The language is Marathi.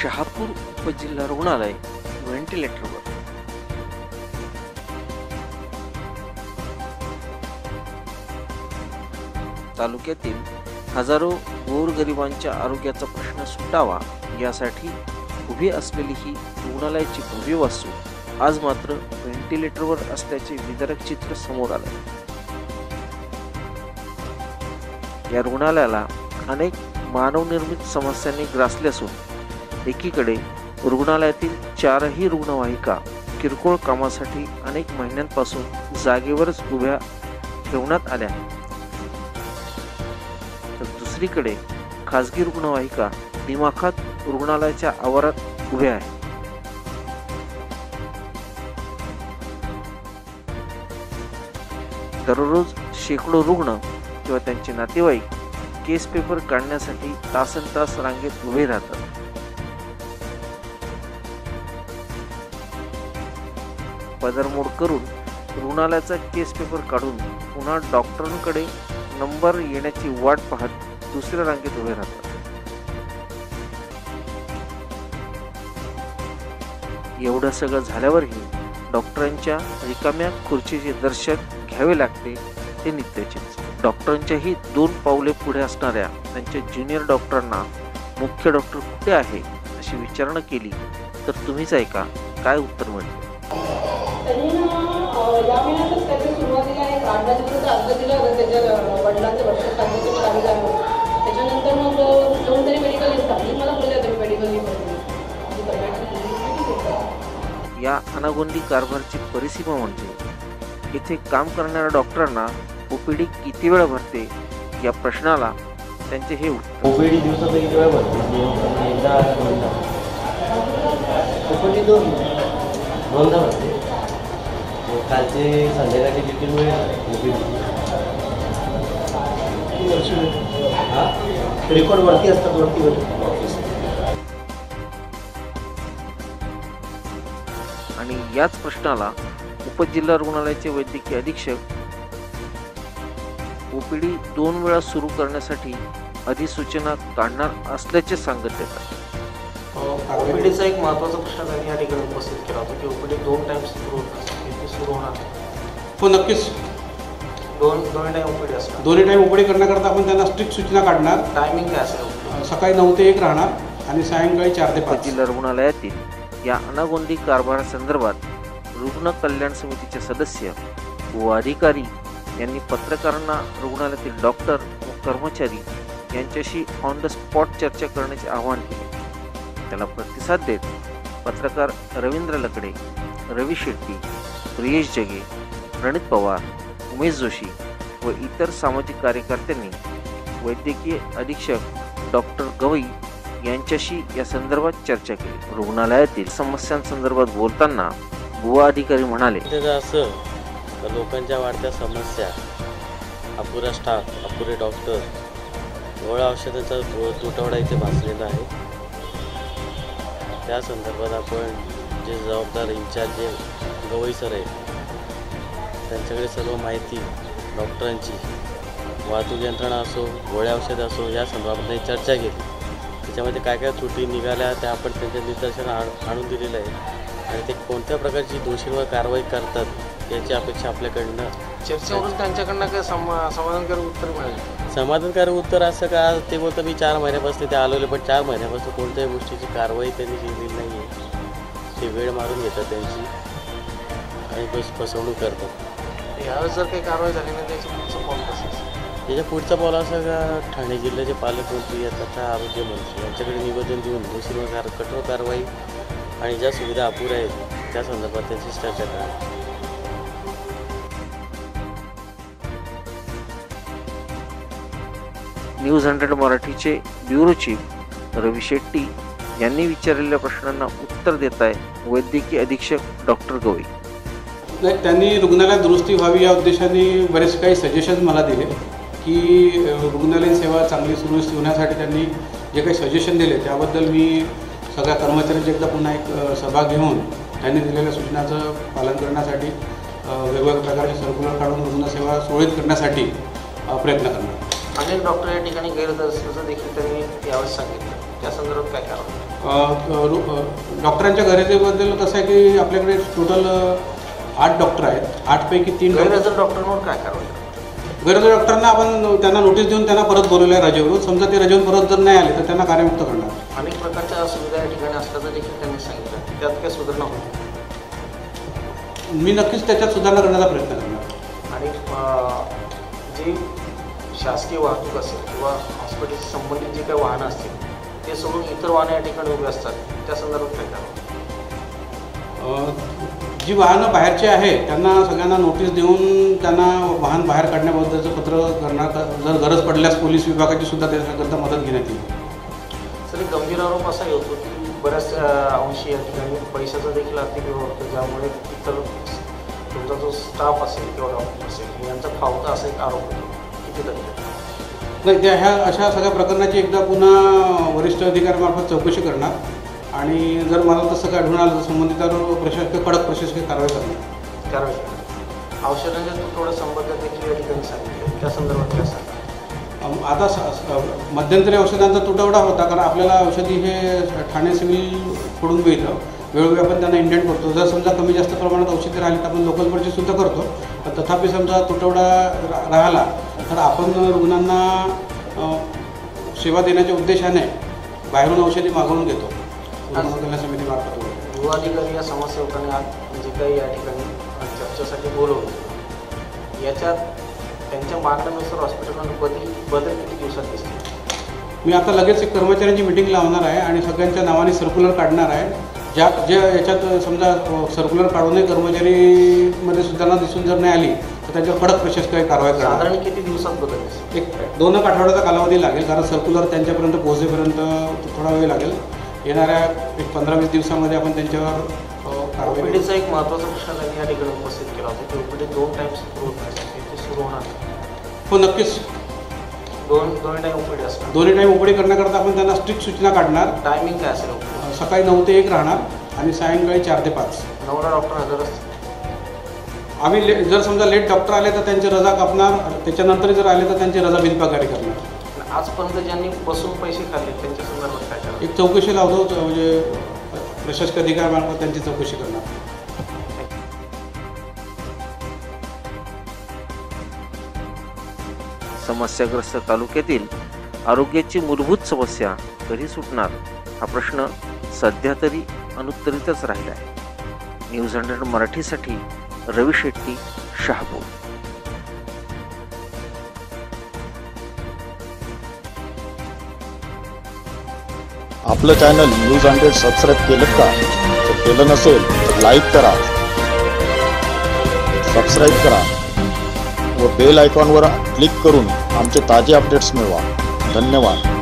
शहापूर उपजिल्हा रुग्णालय व्हेंटिलेटरवर तालुक्यातील हजारो गोरगरिबांच्या आरोग्याचा प्रश्न सुटावा यासाठी उभी असलेली ही रुग्णालयाची भव्य वास्तू आज मात्र व्हेंटिलेटरवर असल्याचे विदारक चित्र समोर आले या रुग्णालयाला अनेक मानवनिर्मित समस्यांनी ग्रासले असून एकीकडे रुग्णालयातील चारही रुग्णवाहिका किरकोळ कामासाठी अनेक महिन्यांपासून जागेवरच उभ्या ठेवण्यात आल्या आहेत. तर दुसरीकडे खाजगी रुग्णवाहिका दिमाखात रुग्णालयाच्या आवारात उभ्या आहेत. दररोज शेकडो रुग्ण किंवा त्यांचे नातेवाईक केस पेपर काढण्यासाठी तासन तास रांगेत उभे राहतात. पदरमोड करून रुग्णालयाचा केस पेपर काढून पुन्हा डॉक्टरांकडे नंबर येण्याची वाट पाहत दुसऱ्या रांगेत उभे राहतात. एवढं सगळं झाल्यावरही डॉक्टरांच्या रिकाम्या खुर्चीचे दर्शन घ्यावे लागते ते नित्याचेच डॉक्टरांच्याही दोन पावले पुढे असणाऱ्या त्यांच्या ज्युनियर डॉक्टरांना मुख्य डॉक्टर कुठे आहे अशी विचारणा केली तर तुम्हीच ऐका काय उत्तर मिळते. त्यांनी ना अं, या महिन्यातच त्याच्या सुरुवातीला एक आठवड्याचं अर्ज दिलं होतं त्याच्या वडिलांचं वर्ष सांगितलं मला आम्ही लागलो त्याच्यानंतर मग दोन तरी मेडिकल टाकली मला बोलले होते मेडिकल लिस्ट या अनागोंदी कारभारची परिसीमा म्हणजे इथे काम करणाऱ्या डॉक्टरांना ओपीडी किती वेळा भरते या प्रश्नाला त्यांचे हे उत्तर. ओपीडी दिवसात किती वेळा भरते एकदा दोनदा. ओपीडी दोन दोनदा भरते. कालचे संध्याकाळचे किती वेळ ओपीडी हा? रेकॉर्ड वरती असतात वरती वरती. आणि याच प्रश्नाला उपजिल्हा रुग्णालयाचे वैद्यकीय अधीक्षक ओपीडी दोन वेळा सुरू करण्यासाठी अधिसूचना काढणार असल्याचे सांगत देतात ओपीडीचा एक महत्त्वाचा प्रश्न त्यांनी या ठिकाणी उपस्थित केला होता की ओपीडी दोन टाइम्स सुरू होत किती सुरू होणार. हो नक्कीच. दोन दोन टाइम ओपीडी असणार. दोन्ही टाईम उघडे करण्याकरता आपण त्यांना स्ट्रिक्ट सूचना काढणार. टायमिंग काय असेल? सकाळी नऊ ते एक राहणार आणि सायंकाळी चार ते पाच. उपजिल्हा रुग्णालयातील या अनागोंदी कारभारासंदर्भात रुग्ण कल्याण समितीचे सदस्य व अधिकारी यांनी पत्रकारांना रुग्णालयातील डॉक्टर व कर्मचारी यांच्याशी ऑन द स्पॉट चर्चा करण्याचे आवाहन केले. त्याला प्रतिसाद देत पत्रकार रवींद्र लकडे रवी शेट्टी प्रियेश जगे प्रणित पवार उमेश जोशी व इतर सामाजिक कार्यकर्त्यांनी वैद्यकीय अधीक्षक डॉक्टर गवई यांच्याशी या संदर्भात चर्चा केली. रुग्णालयातील समस्यांसंदर्भात बोलताना बुवा अधिकारी म्हणाले त्याचं असं तर लोकांच्या वाढत्या समस्या अपुरा स्टाफ अपुरे डॉक्टर गोळ्या औषधाचा तुटवडा इथे भासलेला आहे. त्या संदर्भात आपण जे जबाबदार इन्चार्ज जे गवई सर आहेत त्यांच्याकडे सर्व माहिती डॉक्टरांची वाहतूक यंत्रणा असो गोळ्या औषधं असो या संदर्भात चर्चा केली. त्याच्यामध्ये काय काय त्रुटी निघाल्या त्या आपण त्यांच्या निदर्शन आण- आणून दिलेलं आहे आणि ते कोणत्या प्रकारची दोषींवर कारवाई करतात याची अपेक्षा आपल्याकडनं चर्चेवरून त्यांच्याकडनं काय समा समाधानकारक उत्तर मिळेल? समाधानकारक उत्तर असं का? ते बोलतं मी चार महिन्यापासून ते आलेले पण चार महिन्यापासून कोणत्याही गोष्टीची कारवाई त्यांनी केलेली नाही आहे ते वेळ मारून घेतात त्यांची. आणि बस फसवणूक करतात. यावेळेस जर काही कारवाई झाली नाही त्याचं पुढचं पाऊल कसं असेल? त्याच्या पुढचा बॉल असा का ठाणे जिल्ह्याचे पालकमंत्री तथा आरोग्यमंत्री यांच्याकडे निवेदन देऊन दोषींवर कार कठोर कारवाई आणि ज्या सुविधा अपुऱ्या आहेत त्या संदर्भात त्यांची चर्चा करा न्यूज हंड्रेड मराठीचे ब्युरो चीफ रवी शेट्टी यांनी विचारलेल्या प्रश्नांना उत्तर देत आहे वैद्यकीय अधीक्षक डॉक्टर गवई नाही त्यांनी रुग्णालयात दुरुस्ती व्हावी या उद्देशाने बरेच काही सजेशन्स मला दिले की रुग्णालयीन सेवा चांगली सुरळीत होण्यासाठी त्यांनी जे काही सजेशन दिले त्याबद्दल मी सगळ्या कर्मचाऱ्यांची एकदा पुन्हा एक सभा घेऊन त्यांनी दिलेल्या सूचनाचं पालन करण्यासाठी वेगवेगळ्या प्रकारचे सर्क्युलर काढून रुग्णसेवा सुरळीत करण्यासाठी प्रयत्न करणार. अनेक डॉक्टर या ठिकाणी गैरहजर असल्याचं देखील त्यांनी यावेळेस सांगितलं. त्या संदर्भात काय करावं डॉक्टरांच्या गरजेबद्दल कसं आहे की आपल्याकडे टोटल आठ डॉक्टर आहेत. आठपैकी तीन डॉक्टर गैरहजर डॉक्टरांवर काय कारवाई करावी? गरजू डॉक्टरांना आपण त्यांना नोटीस देऊन त्यांना परत बोलवलं आहे रजेवरून समजा ते रजेवरून परत जर नाही आले तर त्यांना कार्यमुक्त करणार. अनेक प्रकारच्या सुविधा या ठिकाणी असल्याचं देखील त्यांनी सांगितलं. त्यात काय सुधारणा होईल? मी नक्कीच त्याच्यात सुधारणा करण्याचा प्रयत्न करणार. आणि जी शासकीय वाहतूक असेल किंवा हॉस्पिटलशी संबंधित जी काही वाहनं असतील ते सोडून इतर वाहनं या ठिकाणी उभी असतात. त्या संदर्भात काय करावं जी वाहनं बाहेरची आहे त्यांना सगळ्यांना नोटीस देऊन त्यांना वाहन बाहेर काढण्याबद्दलचं पत्र करणार जर गरज पडल्यास पोलीस विभागाची सुद्धा त्याच्याकरता मदत घेण्यात येईल. सर एक गंभीर आरोप असा होतो की बऱ्याच अंशी या ठिकाणी पैशाचा देखील आर्थिक व्यवहार होतो ज्यामुळे इतर तुमचा जो स्टाफ असेल किंवा डॉक्टर असेल यांचा फावता असा एक आरोप होतो. किती टक्के? नाही त्या ह्या अशा सगळ्या प्रकरणाची एकदा पुन्हा वरिष्ठ अधिकाऱ्यामार्फत चौकशी करणार. आणि जर मला तसं काय आढळून आलं तर संबंधितांवर प्रशासकीय कडक प्रशासकीय कारवाई करणार. कारवाई औषधांच्या तुटवड्या संबंधात देखील या ठिकाणी सांगितले त्या संदर्भात काय सांगा? अम, आता मध्यंतरी औषधांचा तुटवडा होता कारण आपल्याला औषधी हे ठाणे सिव्हिलकडून मिळतं. वेळोवेळी आपण त्यांना इंडेंट करतो. जर समजा कमी जास्त प्रमाणात औषधी राहिली तर आपण लोकल परचेससुद्धा करतो. पण तथापि समजा तुटवडा रा- राहिला तर आपण रुग्णांना सेवा देण्याच्या उद्देशाने बाहेरून औषधी मागवून घेतो. रुग्ण कल्याण समितीमार्फत अधिकारी या समाजसेवकांनी आज जे काही या ठिकाणी चर्चेसाठी बोलवलं. याच्यात त्यांच्या मागण्यानुसार हॉस्पिटलमध्ये बदल बदल किती दिवसात दिसतील? मी आता लगेच एक कर्मचाऱ्यांची मिटिंग लावणार आहे आणि सगळ्यांच्या नावाने सर्क्युलर काढणार आहे. ज्या जे याच्यात समजा सर्क्युलर काढूनही कर्मचारीमध्ये सुधारणा दिसून जर नाही आली तर त्याच्यावर कडक प्रशासकीय कारवाई करणार. साधारण किती दिवसात बदल एक दोन एक आठवड्याचा कालावधी लागेल कारण सर्क्युलर त्यांच्यापर्यंत पोहोचेपर्यंत थोडा वेळ लागेल. येणाऱ्या एक पंधरा वीस दिवसामध्ये आपण त्यांच्यावर कारवाई करू. ओपीडीचा एक महत्त्वाचा प्रश्न त्यांनी या ठिकाणी उपस्थित केला होता. की ओपीडी दोन टाइम सुरू होत नाही ते सुरू होणार. हो नक्कीच. दोन दोन टाइम ओपीडी असणार. दोन्ही टाईम उघडी करण्याकरता आपण त्यांना स्ट्रिक्ट सूचना काढणार. टायमिंग काय असेल ओपीडी? सकाळी नऊ ते एक राहणार आणि सायंकाळी चार ते पाच. नवरा डॉक्टर हजर असतील. आम्ही ले जर समजा लेट डॉक्टर आले तर त्यांची रजा कापणार. त्याच्यानंतर जर आले तर त्यांची रजा बिनपगारी करणार. आजपर्यंत ज्यांनी बसून पैसे खाल्ले त्यांच्या संदर्भात काय करावं? एक चौकशी लावतो म्हणजे प्रशासकीय अधिकाऱ्यामार्फत त्यांची चौकशी करणार. समस्याग्रस्त तालुक्यातील आरोग्याची मूलभूत समस्या कधी सुटणार हा प्रश्न सध्या तरी अनुत्तरितच राहिला आहे. न्यूज हंड्रेड मराठीसाठी रवी शेट्टी शहापूर. आपलं चॅनल न्यूज हंड्रेड सबस्क्राईब केलं का? जर केलं नसेल तर लाईक करा. सबस्क्राईब करा. व बेल आयकॉनवर क्लिक करून आमचे ताजे अपडेट्स मिळवा. धन्यवाद.